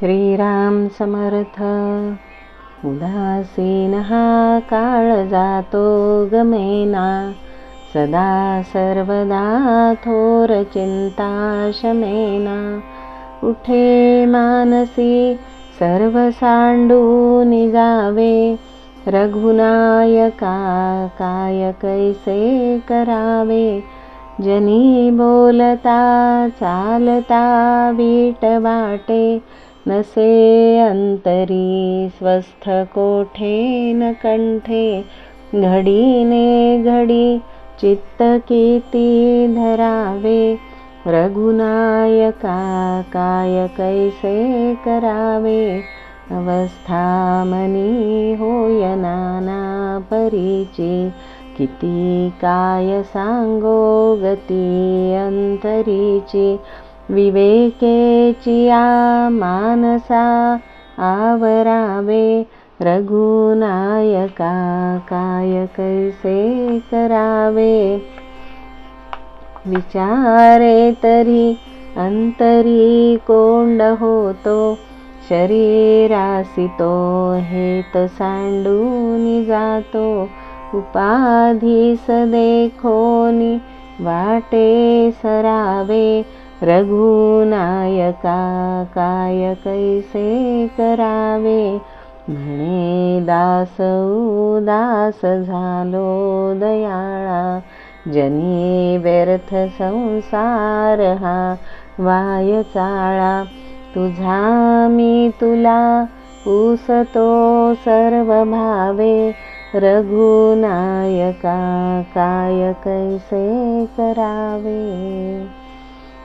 श्रीराम समर्थ. उदासीन हा काळ जातो गमेना सदा सर्वदा थोर चिंता शमेना उठे मानसी सर्व सांडून जावे रघुनायका काय कैसे करावे? जनी बोलता चालता बीट वाटे. स्वस्थ कोठे न कंठे घडीने घडी चित्त किती धरावे। रघुनायका काय कैसे करावे। अवस्था मनी होय नाना परीची किती काय सांगो गती अंतरीची विवेकेची मानसा आवरावे रघुनायका काय कैसे करावे विचारे तरी अंतरी कोंड होतो शरीरासी तो हेत सांडून जातो उपाधी सदेखोनी वाटे सरावे रघुनायका काय कैसे करावे? म्हणे दास उदास झालो दयाळा जनी व्यर्थ संसार हा वाय चाळा. तुझा मी तुला पुसतो सर्व भावे रघुनायका काय कैसे करावे?